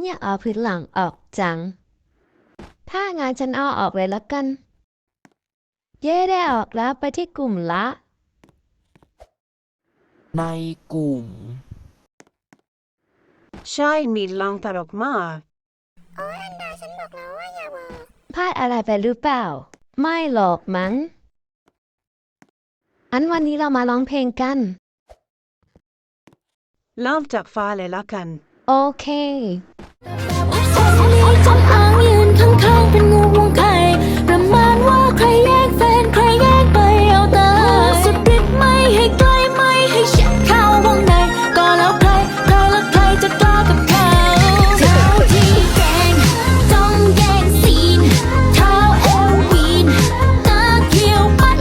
เนี่ยเอาพื้นหลังออกจัง ถ้างานฉันเอาออกเลยละกัน เย่ได้ออกแล้วไปที่กลุ่มละ ในกลุ่ม ใช่มีลองตัดออกมาพลาดอะไรไปหรือเปล่า ไม่หรอกมั้ง อันวันนี้เรามาร้องเพลงกัน เริ่มจากฟ้าเลยละกัน โอเคสามีจำอางยืนข้างๆ เป็นงูวงไข่ประมาณว่าใครแย่งแฟนใครแย่งไปเอาแต่สุดฤทธิ์ไม่ให้ใกล้ไม่ให้ฉันเข้าวงในก็แล้วใครก็แล้วใครจะกล้ากับเขาเท้าที่แกงจ้องแย่งซีนเท้าเอลวีนตาเขียวปัด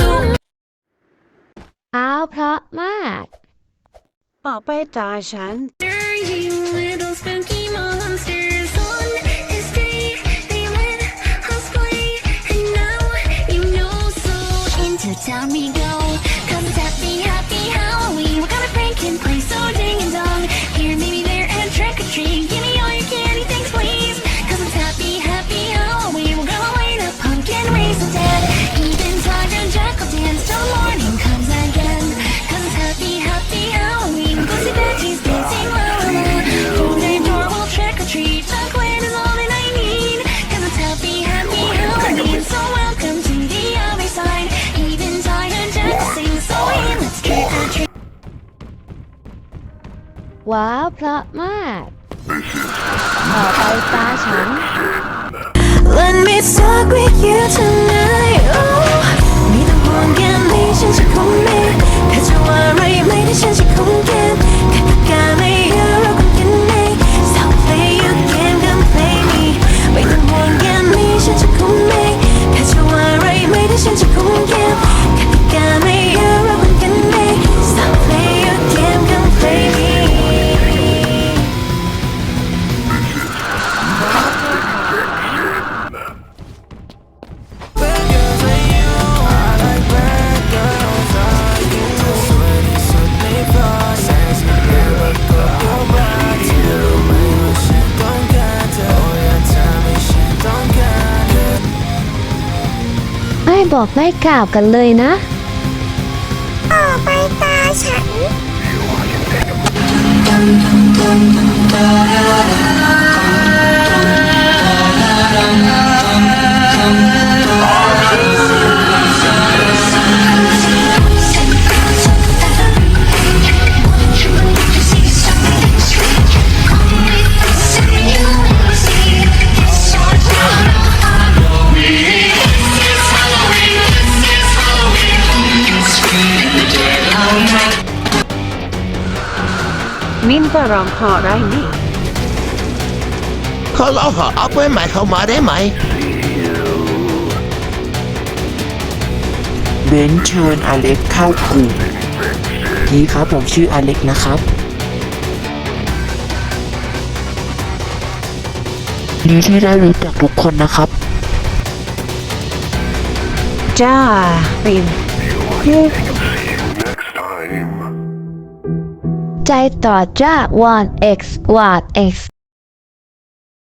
ดูอ้าวเพราะมากต่อไปตาฉัน You little spooky monsters ว้าวเพราะมาก ต่อไปตาฉัน Let me talk with you tonight. บอกไม่กล่าวกันเลยนะมินก็ร้อไปตาฉัน รนี่เขาเราขอเอาเพื่อนใหม่เข้ามาได้ไหม เบนเชิญอเล็กเข้ากลุ่มดีครับผมชื่ออเล็กนะครับ ดีที่ได้รู้จักทุกคนนะครับ จ้าปิน ใจต่อจาก one x วาด x